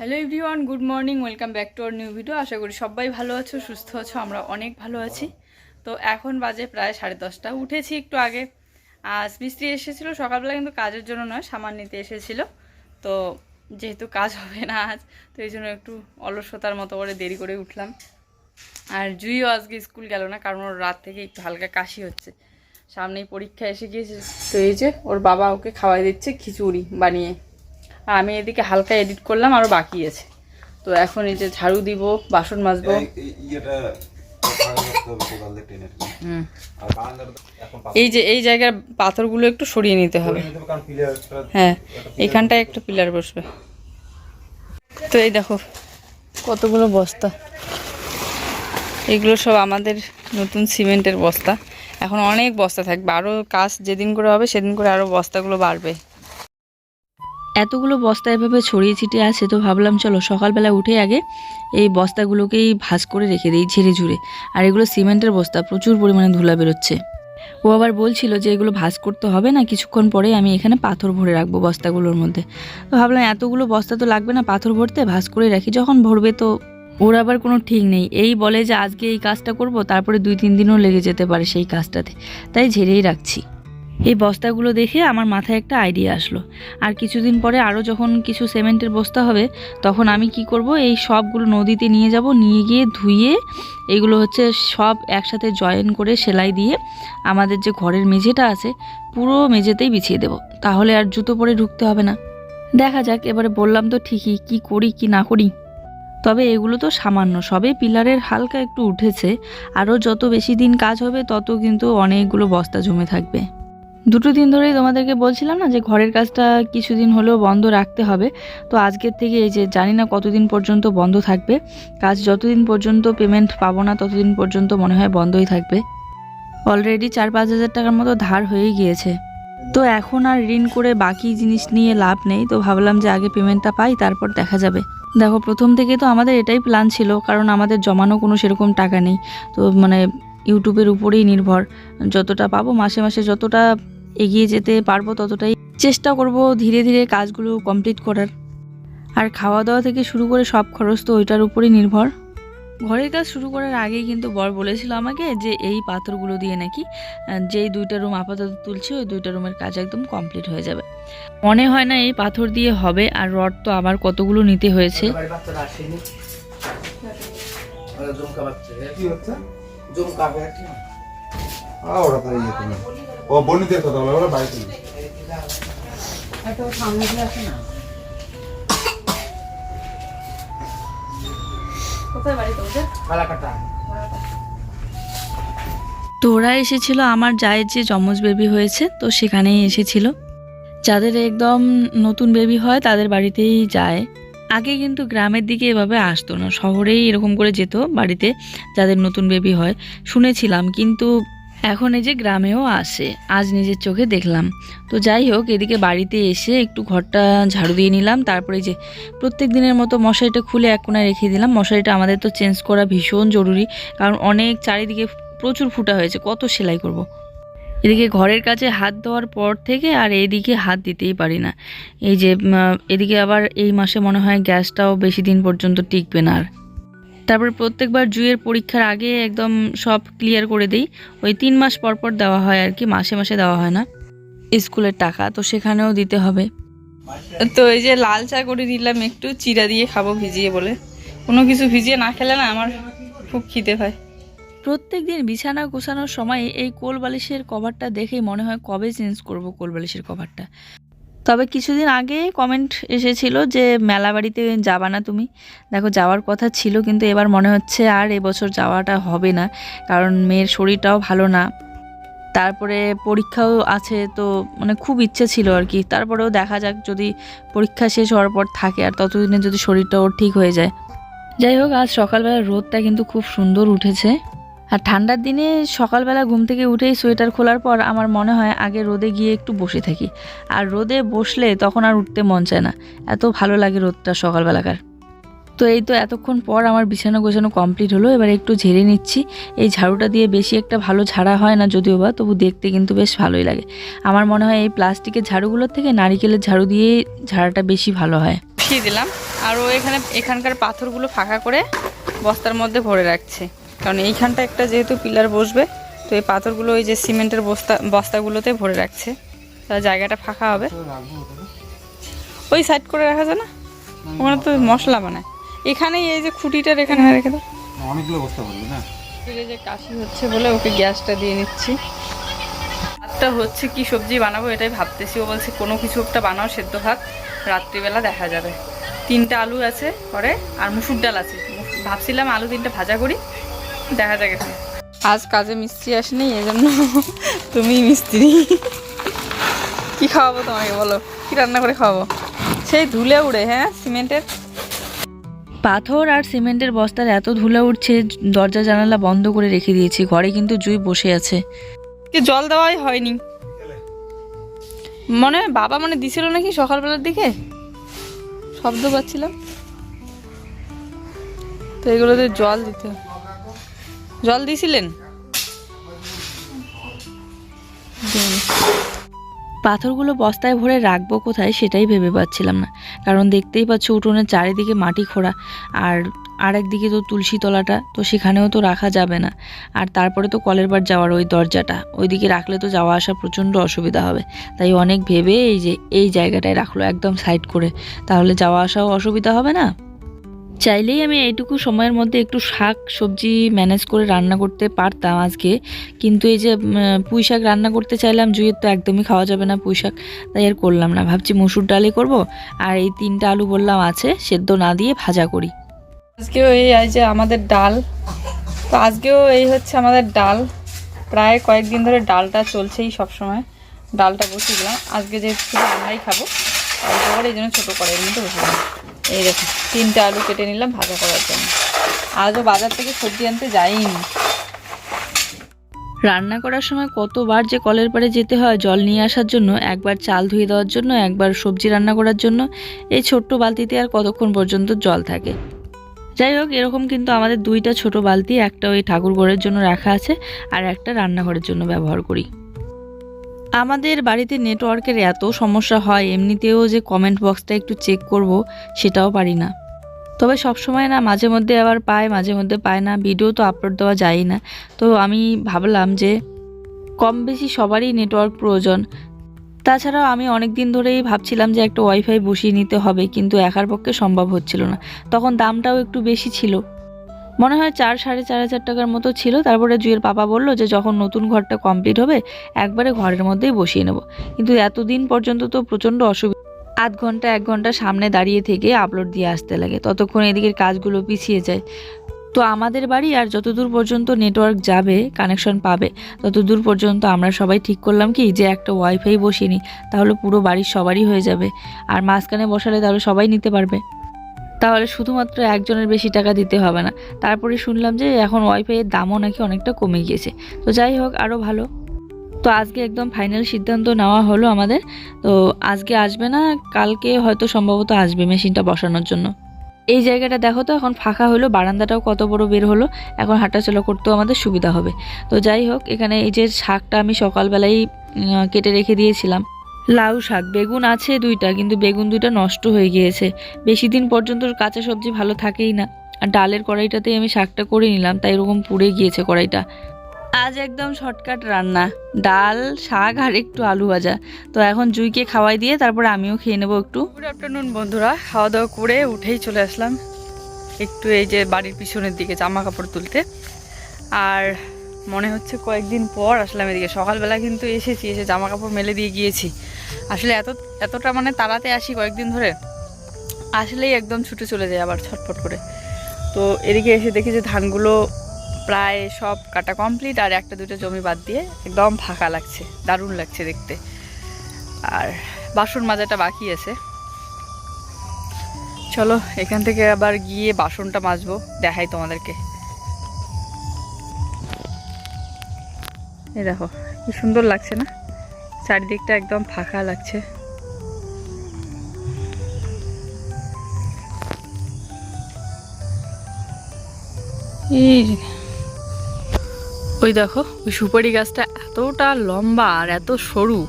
Hello everyone good morning welcome back to our new video আশা করি সবাই ভালো আছো, সুস্থ আছো, আমরা অনেক ভালো আছি। তো এখন বাজে প্রায় সাড়ে দশটা। উঠেছি একটু আগে। আজ মিস্ত্রি এসেছিল, সকালবেলা কিন্তু কাজের জন্য নয়, সামান নিতে এসেছিল। তো যেহেতু কাজ হবে না আজ, তো এই জন্য একটু অলসতার মতো করে দেরি করে উঠলাম। আর জুইও আজকে স্কুল গেল না, কারণ ওর রাত থেকে একটু হালকা কাশি হচ্ছে। সামনেই পরীক্ষা এসে গিয়েছে। তো এই যে, ওর বাবা ওকে খাওয়াই দিচ্ছে খিচুড়ি বানিয়ে। আমি এদিকে হালকা এডিট করলাম আরও বাকি আছে। তো এখন এই যে ঝাড়ু দিব বাসন মাজবো। এই- যে এই জায়গার পাথরগুলো একটু সরিয়ে নিতে হবে। হ্যাঁ এইখানটায় একটু পিলার বসবে। তো এই দেখো কতগুলো বস্তা। এগুলো সব আমাদের নতুন সিমেন্টের বস্তা। এখন অনেক বস্তা থাকবে। আরও কাজ যেদিন করে হবে সেদিন করে আরও বস্তাগুলো বাড়বে। এতগুলো বস্তা এভাবে ছড়িয়ে ছিটিয়ে আছে, তো ভাবলাম চলো সকালবেলা উঠে আগে এই বস্তাগুলোকেই ভাঁজ করে রেখে দিই ঝেড়ে ঝুড়ে আর এগুলো সিমেন্টের বস্তা, প্রচুর পরিমাণে ধুলা বেরোচ্ছে। ও আবার বলছিল যে এগুলো ভাঁজ করতে হবে না, কিছুক্ষণ পরে আমি এখানে পাথর ভরে রাখব বস্তাগুলোর মধ্যে। তো ভাবলাম এতগুলো বস্তা তো লাগবে না পাথর ভরতে, ভাঁজ করে রাখি, যখন ভরবে তো ওর আবার কোনো ঠিক নেই। এই বলে যে আজকে এই কাজটা করব, তারপরে দুই তিন দিনও লেগে যেতে পারে সেই কাজটাতে। তাই ঝেড়েই রাখছি। এই বস্তাগুলো দেখে আমার মাথায় একটা আইডিয়া আসলো। আর কিছুদিন পরে আরও যখন কিছু সিমেন্টের বস্তা হবে, তখন আমি কি করব? এই সবগুলো নদীতে নিয়ে যাব, নিয়ে গিয়ে ধুয়ে এগুলো হচ্ছে সব একসাথে জয়েন করে সেলাই দিয়ে আমাদের যে ঘরের মেঝেটা আছে, পুরো মেঝেতেই বিছিয়ে দেব। তাহলে আর জুতো পরে ঢুকতে হবে না। দেখা যাক, এবারে বললাম তো ঠিকই, কি করি, কি না করি। তবে এগুলো তো সামান্য, সবে পিলারের হালকা একটু উঠেছে। আরও যত বেশি দিন কাজ হবে, তত কিন্তু অনেকগুলো বস্তা জমে থাকবে। দুটো দিন ধরেই তোমাদেরকে বলছিলাম না যে ঘরের কাজটা কিছুদিন হলেও বন্ধ রাখতে হবে। তো আজকের থেকে এই যে জানি না কতদিন পর্যন্ত বন্ধ থাকবে। কাজ যতদিন পর্যন্ত পেমেন্ট পাবো না ততদিন পর্যন্ত মনে হয় বন্ধই থাকবে। অলরেডি চার পাঁচ হাজার টাকার মতো ধার হয়েই গিয়েছে। তো এখন আর ঋণ করে বাকি জিনিস নিয়ে লাভ নেই। তো ভাবলাম যে আগে পেমেন্টটা পাই, তারপর দেখা যাবে। দেখো, প্রথম থেকে তো আমাদের এটাই প্ল্যান ছিল, কারণ আমাদের জমানো কোনো সেরকম টাকা নেই। তো মানে ইউটিউবের উপরেই নির্ভর। যতটা পাবো মাসে মাসে যতটা এগিয়ে যেতে পারব ততটাই। চেষ্টা করব ধীরে ধীরে কাজগুলো কমপ্লিট করার। আর খাওয়া দাওয়া থেকে শুরু করে সব খরচ তো ওইটার উপরেই নির্ভর। ঘরের কাজ শুরু করার আগেই কিন্তু বর বলেছিল আমাকে যে এই পাথরগুলো দিয়ে নাকি যেই দুইটা রুম আপাতত তুলছি ওই দুইটা রুমের কাজ একদম কমপ্লিট হয়ে যাবে। মনে হয় না এই পাথর দিয়ে হবে আর রড তো আবার কতগুলো নিতে হয়েছে। কি হচ্ছে? আ, ওরা তো ইয়েতে না। ও বনিদের কথা বলে, ওরা বাড়িতে নেই। কোথায় বাড়ি তোমাদের? তো ওরা এসেছিল আমার জায়ের যে যমজ বেবি হয়েছে তো সেখানেই এসেছিল। যাদের একদম নতুন বেবি হয় তাদের বাড়িতেই যায়। আগে কিন্তু গ্রামের দিকে এভাবে আসতো না শহরেই এরকম করে যেত বাড়িতে যাদের নতুন বেবি হয়। শুনেছিলাম কিন্তু এখন এই যে গ্রামেও আসে, আজ নিজের চোখে দেখলাম। তো যাই হোক, এদিকে বাড়িতে এসে একটু ঘরটা ঝাড়ু দিয়ে নিলাম, তারপরে যে প্রত্যেক দিনের মতো মশারিটা খুলে এক কোনায় রেখে দিলাম। মশারিটা আমাদের তো চেঞ্জ করা ভীষণ জরুরি, কারণ অনেক চারিদিকে প্রচুর ফুটা হয়েছে, কত সেলাই করব। এদিকে ঘরের কাছে হাত দেওয়ার পর থেকে আর এদিকে হাত দিতেই পারি না। এই যে এদিকে আবার এই মাসে মনে হয় গ্যাসটাও বেশি দিন পর্যন্ত টিকবে না আর। তারপর প্রত্যেকবার জুয়ের পরীক্ষার আগে একদম সব ক্লিয়ার করে দিই। ওই তিন মাস পর পর দেওয়া হয় আর কি, মাসে মাসে দেওয়া হয় না। স্কুলের টাকা তো সেখানেও দিতে হবে। তো এই যে লাল চা করে দিলাম, একটু চিরা দিয়ে খাব ভিজিয়ে বলে। কোনো কিছু ভিজিয়ে না খেলে না আমার খুব খিদে হয় প্রত্যেক দিন বিছানা গোছানোর সময় এই কোল বালিশের কভারটা দেখেই মনে হয় কবে চেঞ্জ করব কোল বালিশের কভারটা। তবে কিছুদিন আগে কমেন্ট এসেছিল যে, মেলা বাড়িতে যাবা না তুমি? দেখো, যাওয়ার কথা ছিল, কিন্তু এবার মনে হচ্ছে আর এবছর যাওয়াটা হবে না, কারণ মেয়ের শরীরটাও ভালো না। তারপরে পরীক্ষাও আছে, তো মানে খুব ইচ্ছে ছিল আর কি। তারপরেও দেখা যাক, যদি পরীক্ষা শেষ হওয়ার পর থাকে, আর ততদিনে যদি শরীরটা ওর ঠিক হয়ে যায়। যাই হোক, আজ সকালবেলা রোদটা কিন্তু খুব সুন্দর উঠেছে। আর ঠান্ডার দিনে সকালবেলা ঘুম থেকে উঠেই সোয়েটার খোলার পর আমার মনে হয় আগে রোদে গিয়ে একটু বসে থাকি। আর রোদে বসলে তখন আর উঠতে মন চায় না। এত ভালো লাগে রোদটা সকালবেলাকার। তো এই তো এতক্ষণ পর আমার বিছানা গোছানো কমপ্লিট হলো। এবার একটু ঝেড়ে নিচ্ছি। এই ঝাড়ুটা দিয়ে বেশি একটা ভালো ঝাড়া হয় না যদিও বা, তবু দেখতে কিন্তু বেশ ভালোই লাগে। আমার মনে হয় এই প্লাস্টিকের ঝাড়ুগুলোর থেকে নারিকেলের ঝাড়ু দিয়ে ঝাড়াটা বেশি ভালো হয়। বসিয়ে দিলাম। আর ও এখানে, এখানকার পাথরগুলো ফাঁকা করে বস্তার মধ্যে ভরে রাখছে। কারণ এইখানটা একটা যেহেতু পিলার বসবে তো এই পাথরগুলো ওই যে সিমেন্টের বস্তা বস্তাগুলোতে ভরে রাখছে। তাহলে জায়গাটা ফাঁকা হবে। ওই সাইড করে রাখা যায় না? ওখানে তো মশলা বানায়। এখানেই এই যে খুঁটিটার এখানে রেখে দাও। অনেকগুলো বস্তা বলবি না? যে কাশি হচ্ছে বলে ওকে গ্যাসটা দিয়ে নিচ্ছি। ভাতটা হচ্ছে কি সবজি বানাবো এটাই ভাবতেছি। ও বলছে কোনো কিছু একটা বানাও সেদ্ধ ভাত। রাত্রিবেলা দেখা যাবে। তিনটা আলু আছে পরে আর মুসুর ডাল আছে। ভাবছিলাম আলু তিনটা ভাজা করি। দেখা যাক এখন। আজ কাজে মিস্ত্রি আসেনি এই জন্য তুমি মিস্ত্রি। কি খাওয়াবো তোমাকে বলো? কি রান্না করে খাওয়াবো? সেই ধুলে উড়ে হ্যাঁ সিমেন্টের? পাথর আর সিমেন্টের বস্তার এত ধুলা উঠছে দরজা জানালা বন্ধ করে রেখে দিয়েছি ঘরে কিন্তু জুই বসে আছে। কি জল দেওয়াই হয়নি? মনে হয় বাবা মানে দিছিল নাকি সকালবেলার দিকে? শব্দ পাচ্ছিলাম। তো এগুলোতে জল দিতে। জল দিইনি। পাথরগুলো বস্তায় ভরে রাখব কোথায় সেটাই ভেবে পাচ্ছিলাম না। কারণ দেখতেই পাচ্ছ উঠোনের চারিদিকে মাটি খোঁড়া। আর আর একদিকে তো তুলসী তলাটা, তো সেখানেও তো রাখা যাবে না। আর তারপরে তো কলের বার যাওয়ার ওই দরজাটা। ওইদিকে রাখলে তো যাওয়া আসা প্রচণ্ড অসুবিধা হবে। তাই অনেক ভেবে এই যে এই জায়গাটায় রাখল একদম সাইড করে। তাহলে যাওয়া আসাও অসুবিধা হবে না? চাইলেই আমি এইটুকু সময়ের মধ্যে একটু শাক, সবজি ম্যানেজ করে রান্না করতে পারতাম আজকে। কিন্তু এই যে পুঁই শাক রান্না করতে চাইলাম জুইয়ের তো একদমই খাওয়া যাবে না পুঁই শাক। তাই আর করলাম না। ভাবছি মসুর ডালই করব। আর এই তিনটা আলু বললাম আছে, সেদ্ধ না দিয়ে ভাজা করি। আজকেও এই যে আমাদের ডাল। তো আজকেও এই হচ্ছে আমাদের ডাল। প্রায় কয়েকদিন ধরে ডালটা চলছেই সব সময় ডালটা বসিয়ে দিলাম। আজকে শুধু আমরাই খাব। তারপর এই জন্য ছোটো কড়াইয়ের মধ্যে বসে এই দেখো, তিনটা আলু কেটে নিলাম ভাজা করার জন্য। আজও বাজার থেকে সবজি আনতে যাইনি। রান্না করার সময় কতবার যে কলের পাড়ে যেতে হয় জল নিয়ে আসার জন্য, একবার চাল ধুয়ে দেওয়ার জন্য, একবার সবজি রান্না করার জন্য, এই ছোট্ট বালতিতে আর কতক্ষণ পর্যন্ত জল থাকে। যাই হোক, এরকম কিন্তু আমাদের দুইটা ছোট বালতি, একটা ওই ঠাকুর ঘরের জন্য রাখা আছে, আর একটা রান্নাঘরের জন্য ব্যবহার করি। আমাদের বাড়িতে নেটওয়ার্কের এত সমস্যা হয়, এমনিতেও যে কমেন্ট বক্সটা একটু চেক করব, সেটাও পারি না। তবে সব সময় না, মাঝে মধ্যে আবার পায়, মাঝে মধ্যে পায় না ভিডিও তো আপলোড দেওয়া যায় না। তো আমি ভাবলাম যে, কম বেশি সবারই নেটওয়ার্ক প্রয়োজন। তাছাড়াও আমি অনেক দিন ধরেই ভাবছিলাম যে একটা ওয়াইফাই বসিয়ে নিতে হবে, কিন্তু একার পক্ষে সম্ভব হচ্ছিল না। তখন দামটাও একটু বেশি ছিল। মনে হয় চার, সাড়ে চার হাজার টাকার মতো ছিল। তারপরে জুয়ের পাপা বলল যে, যখন নতুন ঘরটা কমপ্লিট হবে, একবারে ঘরের মধ্যেই বসিয়ে নেব। কিন্তু এতদিন পর্যন্ত তো প্রচণ্ড অসুবিধা আধ ঘণ্টা, এক ঘণ্টা সামনে দাঁড়িয়ে থেকে আপলোড দিয়ে আসতে লাগে। ততক্ষণ এদিকের কাজগুলো পিছিয়ে যায়। তো আমাদের বাড়ি আর যতদূর পর্যন্ত নেটওয়ার্ক যাবে কানেকশন পাবে, ততদূর পর্যন্ত আমরা সবাই ঠিক করলাম কি, যে একটা ওয়াইফাই বসিয়ে নিই, তাহলে পুরো বাড়ির সবারই হয়ে যাবে। আর মাঝখানে বসালে তাহলে সবাই নিতে পারবে। তাহলে শুধুমাত্র একজনের বেশি টাকা দিতে হবে না। তারপরে শুনলাম যে এখন ওয়াইফাইয়ের দামও নাকি অনেকটা কমে গিয়েছে। তো যাই হোক আরও ভালো। তো আজকে একদম ফাইনাল সিদ্ধান্ত নেওয়া হলো আমাদের। তো আজকে আসবে না, কালকে হয়তো সম্ভবত আসবে মেশিনটা বসানোর জন্য। এই জায়গাটা দেখো তো, এখন ফাঁকা হলো, বারান্দাটাও কত বড় বের হলো। এখন হাঁটাচলা করতেও আমাদের সুবিধা হবে। তো যাই হোক, এখানে এই যে শাকটা আমি সকালবেলাই কেটে রেখে দিয়েছিলাম। লাউ শাক, বেগুন আছে দুইটা, কিন্তু বেগুন দুইটা নষ্ট হয়ে গিয়েছে। বেশি দিন পর্যন্ত কাঁচা সবজি ভালো থাকেই না। আর ডালের কড়াইটাতেই আমি শাকটা করে নিলাম, তাই এরকম পুড়ে গিয়েছে কড়াইটা। আজ একদম শর্টকাট রান্না, ডাল, শাক আর একটু আলু ভাজা। তো এখন জুইকে খাওয়াই দিয়ে তারপরে আমিও খেয়ে নেব একটু। গুড আফটারনুন বন্ধুরা। খাওয়া দাওয়া করে উঠেই চলে আসলাম। একটু এই যে বাড়ির পিছনের দিকে জামা কাপড় তুলতে। আর মনে হচ্ছে কয়েকদিন পর আসলাম এদিকে। সকালবেলা কিন্তু এসেছি, এসে জামা কাপড় মেলে দিয়ে গিয়েছি। আসলে এত, এতটা মানে তাড়াতে আসি কয়েকদিন ধরে, আসলেই একদম ছুটে চলে যায় আবার ছটফট করে। তো এদিকে এসে দেখি যে ধানগুলো প্রায় সব কাটা কমপ্লিট আর একটা দুটো জমি বাদ দিয়ে একদম ফাঁকা লাগছে, দারুণ লাগছে দেখতে। আর বাসন মাজাটা বাকি আছে। চলো, এখান থেকে আবার গিয়ে বাসনটা মাজবো, দেখাই তোমাদেরকে। এই দেখো, কি সুন্দর লাগছে না? চারিদিকটা একদম ফাঁকা লাগছে। ওই দেখো, ওই সুপারি গাছটা এতটা লম্বা আর এত সরু,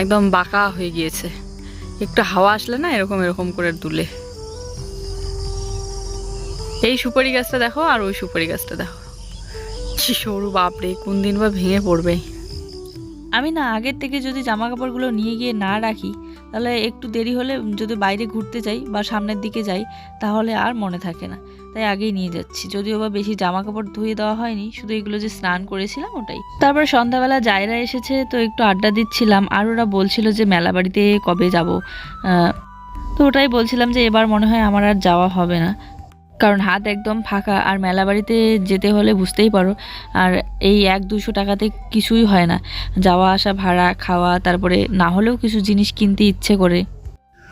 একদম বাঁকা হয়ে গিয়েছে। একটু হাওয়া আসলে না এরকম এরকম করে দুলে। এই সুপারি গাছটা দেখো আর ওই সুপারি গাছটা দেখো। সরু বাপরে কোন দিন বা ভেঙে পড়বে আমি না আগের থেকে যদি জামা কাপড়গুলো নিয়ে গিয়ে না রাখি, তাহলে একটু দেরি হলে যদি বাইরে ঘুরতে যাই বা সামনের দিকে যাই, তাহলে আর মনে থাকে না। তাই আগেই নিয়ে যাচ্ছি। যদিও বা বেশি জামা কাপড় ধুয়ে দেওয়া হয়নি, শুধু এগুলো যে স্নান করেছিলাম ওটাই। তারপরে সন্ধ্যাবেলা জায়রা এসেছে, তো একটু আড্ডা দিচ্ছিলাম। আর ওরা বলছিল যে মেলা বাড়িতে কবে যাব। তো ওটাই বলছিলাম যে এবার মনে হয় আমার আর যাওয়া হবে না। কারণ হাত একদম ফাঁকা, আর মেলা বাড়িতে যেতে হলে বুঝতেই পারো, আর এই এক দুশো টাকাতে কিছুই হয় না। যাওয়া আসা, ভাড়া, খাওয়া, তারপরে না হলেও কিছু জিনিস কিনতে ইচ্ছে করে।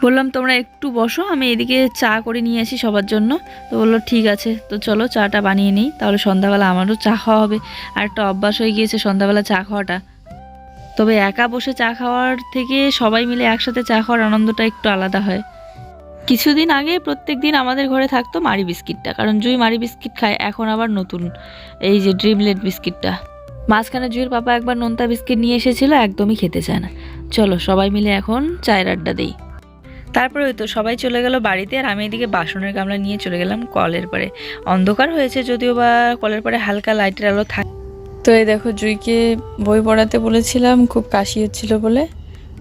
বললাম, তোমরা একটু বসো, আমি এদিকে চা করে নিয়ে আসি সবার জন্য। তো বলল, ঠিক আছে। তো চলো, চাটা বানিয়ে নিই, তাহলে সন্ধ্যাবেলা আমারও চা খাওয়া হবে। আর একটা অভ্যাস হয়ে গিয়েছে সন্ধ্যাবেলা চা খাওয়াটা। তবে একা বসে চা খাওয়ার থেকে সবাই মিলে একসাথে চা খাওয়ার আনন্দটা একটু আলাদা হয়। কিছুদিন আগে প্রত্যেক দিন আমাদের ঘরে থাকতো মারি বিস্কিটটা, কারণ জুই মারি বিস্কিট খায়, এখন আবার নতুন, এই যে ড্রিমলেট বিস্কিটটা। মাঝখানে জুইয়ের পাপা একবার নোনতা বিস্কিট নিয়ে এসেছিল, একদমই খেতে চায় না। চলো সবাই মিলে এখন চায়ের আড্ডা দিই। তারপরে ওই তো সবাই চলে গেল বাড়িতে, আর আমি এদিকে বাসনের গামলা নিয়ে চলে গেলাম কলের পরে। অন্ধকার হয়েছে যদিও বা কলের পরে হালকা লাইটের আলো থাকে তো এই দেখো জুইকে বই পড়াতে বলেছিলাম, খুব কাশি হচ্ছিল বলে।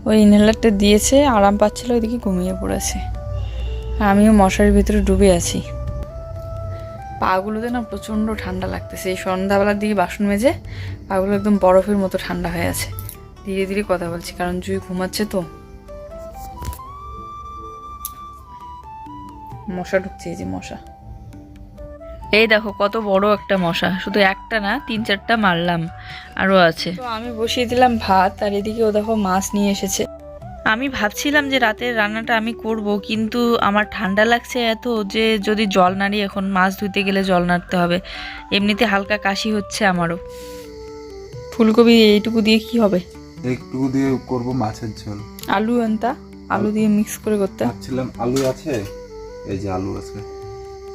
ওই ইনহেলারটা দিয়েছে, আরাম পাচ্ছিল, ওইদিকে ঘুমিয়ে পড়েছে। আমিও মশারির ভিতরে ডুবে আছি। পাগুলোতে না প্রচণ্ড ঠান্ডা লাগতেছে। এই সন্ধ্যাবেলার দিকে বাসন মেজে পাগুলো একদম বরফের মতো ঠান্ডা হয়ে আছে। ধীরে ধীরে কথা বলছি কারণ জুই ঘুমাচ্ছে তো। মশা ঢুকছে এই যে মশা। এই দেখো কত বড় একটা মশা। শুধু একটা না তিন চারটা মারলাম। আরও আছে। তো আমি বসিয়ে দিলাম ভাত আর এদিকে ও দেখো মাছ নিয়ে এসেছে। আমি ভাবছিলাম যে রাতের রান্নাটা আমি করব কিন্তু আমার ঠান্ডা লাগছে এত যে যদি জল নাড়ি এখন মাছ ধুতে গেলে জল নাড়তে হবে। এমনিতে হালকা কাশি হচ্ছে আমারও। ফুলকপি এইটুকু দিয়ে কি হবে? একটু দিয়ে করব মাছের ঝোল। আলু আনতা? আলু দিয়ে মিক্স করে করতে? ভাবছিলাম আলু আছে এই যে আলু আছে।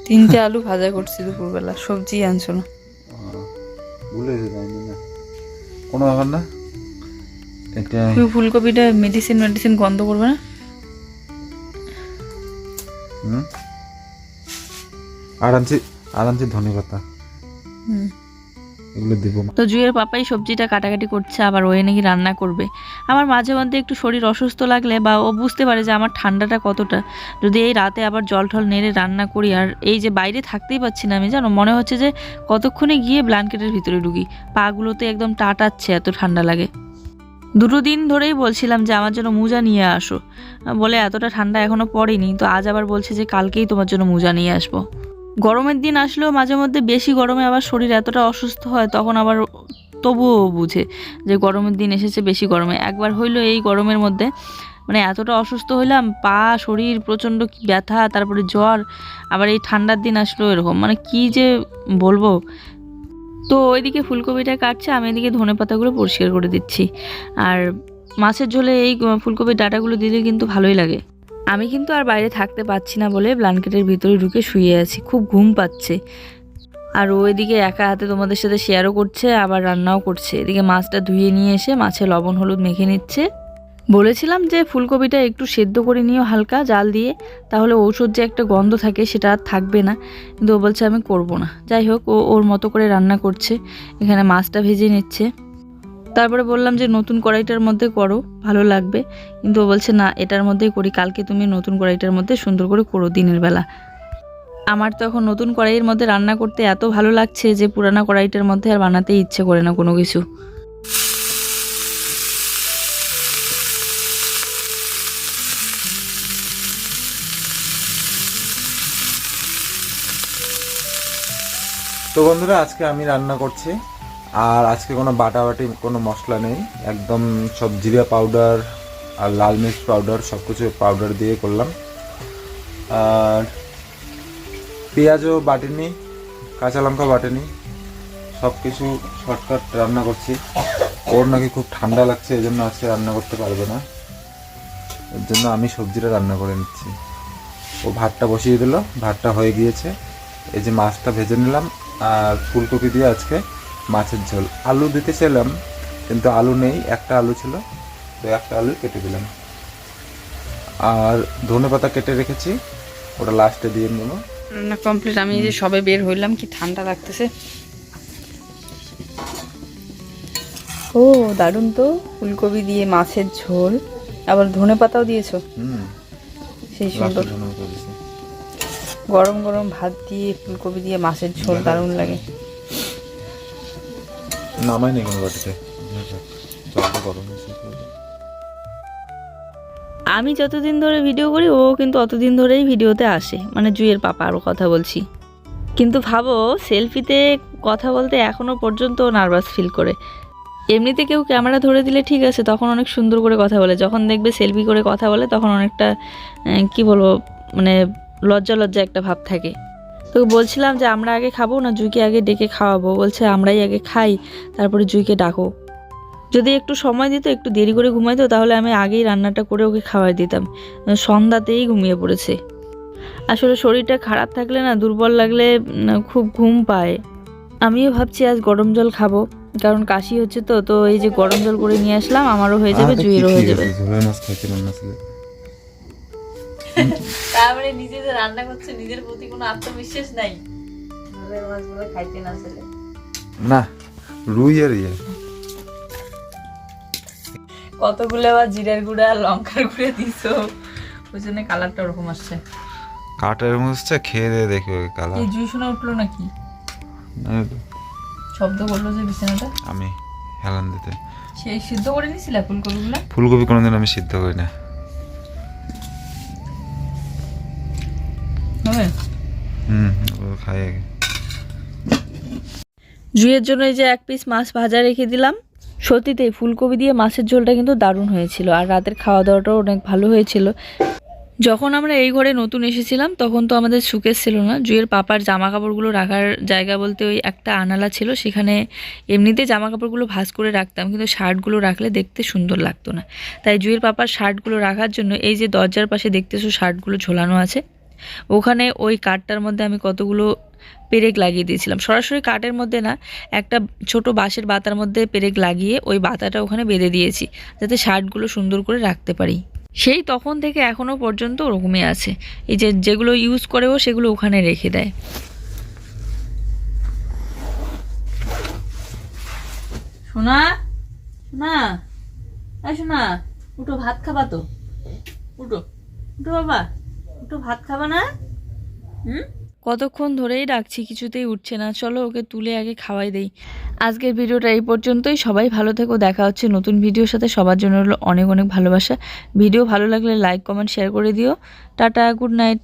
তিনটে আলু ভাজা করছি দুপুরবেলা সবজি আনছো না। ভুলে যাইনি না। কোনো ব্যাপার না। এটা ফুলকপিটা মেডিসিন মেডিসিন গন্ধ করবে না? হুম? আর আনছি আর আনছি ধনে পাতা। হুম। এগুলো দিব তো জুয়ের পাপাই সবজিটা কাটাকাটি করছে আবার ওয়ে নাকি রান্না করবে। আমার মাঝে মধ্যে একটু শরীর অসুস্থ লাগলে বা ও বুঝতে পারে যে আমার ঠান্ডাটা কতটা যদি এই রাতে আবার জল ঠল নেড়ে রান্না করি আর এই যে বাইরে থাকতেই পাচ্ছি না আমি জানো? মনে হচ্ছে যে কতক্ষণে গিয়ে ব্ল্যাঙ্কেটের ভিতরে ঢুকি। পাগুলোতে একদম টাটাচ্ছে এত ঠান্ডা লাগে। দুটো দিন ধরেই বলছিলাম যে আমার জন্য মোজা নিয়ে আসো। বলে এতটা ঠান্ডা এখনও পড়েনি, তো আজ আবার বলছে যে কালকেই তোমার জন্য মোজা নিয়ে আসব। গরমের দিন আসলেও মাঝে মধ্যে বেশি গরমে আবার শরীর এতটা অসুস্থ হয়, তখন আবার তবুও বুঝে যে গরমের দিন এসেছে বেশি গরমে। একবার হইল এই গরমের মধ্যে মানে এতটা অসুস্থ হইলাম, পা, শরীর প্রচণ্ড ব্যথা, তারপরে জ্বর, আবার এই ঠান্ডার দিন আসলো এরকম। মানে কি যে বলব তো ওইদিকে ফুলকপিটা কাটছে, আমি এদিকে ধনে পাতাগুলো পরিষ্কার করে দিচ্ছি। আর মাছের ঝোলে এই ফুলকপির ডাটাগুলো দিলে কিন্তু ভালোই লাগে। আমি কিন্তু আর বাইরে থাকতে পারছি না বলে ব্ল্যাঙ্কেটের ভিতরে ঢুকে শুয়ে আছি, খুব ঘুম পাচ্ছে। আর ও এদিকে একা হাতে তোমাদের সাথে শেয়ারও করছে, আবার রান্নাও করছে। এদিকে মাছটা ধুয়ে নিয়ে এসে মাছে লবণ, হলুদ মেখে নিচ্ছে। বলেছিলাম যে ফুলকপিটা একটু সেদ্ধ করে নিও হালকা জাল দিয়ে, তাহলে ঔষধ যে একটা গন্ধ থাকে সেটা আর থাকবে না। কিন্তু ও বলছে আমি করব না। যাই হোক, ও, ওর মতো করে রান্না করছে। এখানে মাছটা ভেজে নিচ্ছে। তারপরে বললাম যে নতুন কড়াইটার মধ্যে করো, ভালো লাগবে। কিন্তু ও বলছে, না, এটার মধ্যেই করি। কালকে তুমি নতুন কড়াইটার মধ্যে সুন্দর করে করো দিনের বেলা। আমার তো এখন নতুন কড়াইয়ের মধ্যে রান্না করতে এত ভালো লাগছে যে পুরানা কড়াইটার মধ্যে আর বানাতে ইচ্ছে করে না কোনো কিছু। তো বন্ধুরা, আজকে আমি রান্না করছি। আর আজকে কোনো বাটাবাটি, কোনো মশলা নেই। একদম সব জিরা পাউডার আর লাল মির্চ পাউডার সব কিছু পাউডার দিয়ে করলাম। আর পেঁয়াজও বাটেনি, কাঁচা লঙ্কা বাটেনি। সব কিছু শর্টকাট রান্না করছি। ওর নাকি খুব ঠান্ডা লাগছে, এই জন্য আজকে রান্না করতে পারবে না। এর জন্য আমি সবজিটা রান্না করে নিচ্ছি। ও ভাতটা বসিয়ে দিল, ভাতটা হয়ে গিয়েছে। এই যে মাছটা ভেজে নিলাম। আর ফুলকপি দিয়ে আজকে মাছের ঝোল। আলু দিতে চাইলাম কিন্তু আলু নেই একটা আলু ছিল তো একটা আলু কেটে দিলাম। আর ধনে পাতা কেটে রেখেছি ওটা লাস্টে দিয়ে নেব। রান্না কমপ্লিট আমি যে সবে বের হইলাম কি ঠান্ডা লাগতেছে। ও দারুণ তো ফুলকপি দিয়ে মাছের ঝোল। আবার ধনে পাতাও দিয়েছ? হুম। সেই সুন্দর। গরম গরম ভাত দিয়ে ফুলকপি দিয়ে মাছের ঝোল দারুণ লাগে। নামাই নেই কোনো বাটিতে? আমি যতদিন ধরে ভিডিও করি ও কিন্তু অতদিন ধরেই ভিডিওতে আসে। মানে জুয়ের পাপা আরও কথা বলছি। কিন্তু ভাবো সেলফিতে কথা বলতে এখনও পর্যন্ত নার্ভাস ফিল করে। এমনিতে কেউ ক্যামেরা ধরে দিলে ঠিক আছে তখন অনেক সুন্দর করে কথা বলে। যখন দেখবে সেলফি করে কথা বলে তখন অনেকটা কি বলব মানে লজ্জা লজ্জা একটা ভাব থাকে। তো বলছিলাম যে আমরা আগে খাব না জুইকে আগে ডেকে খাওয়াবো? বলছে আমরাই আগে খাই তারপরে জুইকে ডাকো। যদি একটু সময় দিত একটু দেরি করে ঘুমাইতো তাহলে আমি আগেই রান্নাটা করে ওকে খাওয়াই দিতাম। সন্ধ্যাতেই ঘুমিয়ে পড়েছে। আসলে শরীরটা খারাপ থাকলে না দুর্বল লাগলে খুব ঘুম পায়। আমিও ভাবছি আজ গরম জল খাব কারণ কাশি হচ্ছে তো তো এই যে গরম জল করে নিয়ে আসলাম আমারও হয়ে যাবে জুয়েরও হয়ে যাবে। তারপরে নিজে যে রান্না করছে নিজের প্রতি কোনো আত্মবিশ্বাস নাই। ঝোলের মাছগুলো খাইতে না ছেলে না রুই আর ইয়ে। কতগুলো আবার জিরার গুঁড়া লঙ্কার গুঁড়া দিছো? ওই জন্য কালারটা ওরকম আসছে। কাঠের মুছছে খেয়ে দিয়ে দেখি ওই কালার। এই জুই শোনা উঠল নাকি? শব্দ করল যে বিছানাটা। আমি হেলান দিতে। সেই সিদ্ধ করে নিছিলা ফুলকপিগুলো? ফুলকপি কোনোদিন আমি সিদ্ধ করি না। ওগুলো জুয়ের জন্য এই যে এক পিস মাছ ভাজা রেখে দিলাম। সত্যিতে ফুলকপি দিয়ে মাছের ঝোলটা কিন্তু দারুণ হয়েছিল আর রাতের খাওয়া দাওয়াটাও অনেক ভালো হয়েছিল। যখন আমরা এই ঘরে নতুন এসেছিলাম, তখন তো আমাদের সুকেস ছিল না। জুয়ের পাপার জামা কাপড়গুলো রাখার জায়গা বলতে ওই একটা আনালা ছিল, সেখানে এমনিতে জামা কাপড়গুলো ভাঁজ করে রাখতাম, কিন্তু শার্টগুলো রাখলে দেখতে সুন্দর লাগতো না। তাই জুয়ের পাপার শার্টগুলো রাখার জন্য এই যে দরজার পাশে দেখতেছো শার্টগুলো ঝোলানো আছে। ওখানে ওই কাঠটার মধ্যে আমি কতগুলো পেরেক লাগিয়ে দিয়েছিলাম। সরাসরি কাঠের মধ্যে না, একটা ছোট বাঁশের বাতার মধ্যে পেরেক লাগিয়ে ওই বাতাটা ওখানে বেঁধে দিয়েছি, যাতে শার্টগুলো সুন্দর করে রাখতে পারি। সেই তখন থেকে এখনও পর্যন্ত ওরকমই আছে। এই যে যেগুলো ইউজ করেও সেগুলো ওখানে রেখে দেয়। শোনা শোনা এই উঠো, ভাত খাবা তো। উঠো উঠো বাবা, উঠো, ভাত খাবা না? হুম? কতক্ষণ ধরেই ডাকছি, কিছুতেই উঠছে না। চলো ওকে তুলে আগে খাওয়াই দেই। আজকের ভিডিওটা এই পর্যন্তই। সবাই ভালো থেকো। দেখা হচ্ছে নতুন ভিডিওর সাথে। সবার জন্য হলো অনেক অনেক ভালোবাসা। ভিডিও ভালো লাগলে লাইক, কমেন্ট শেয়ার করে দিও। Tata good night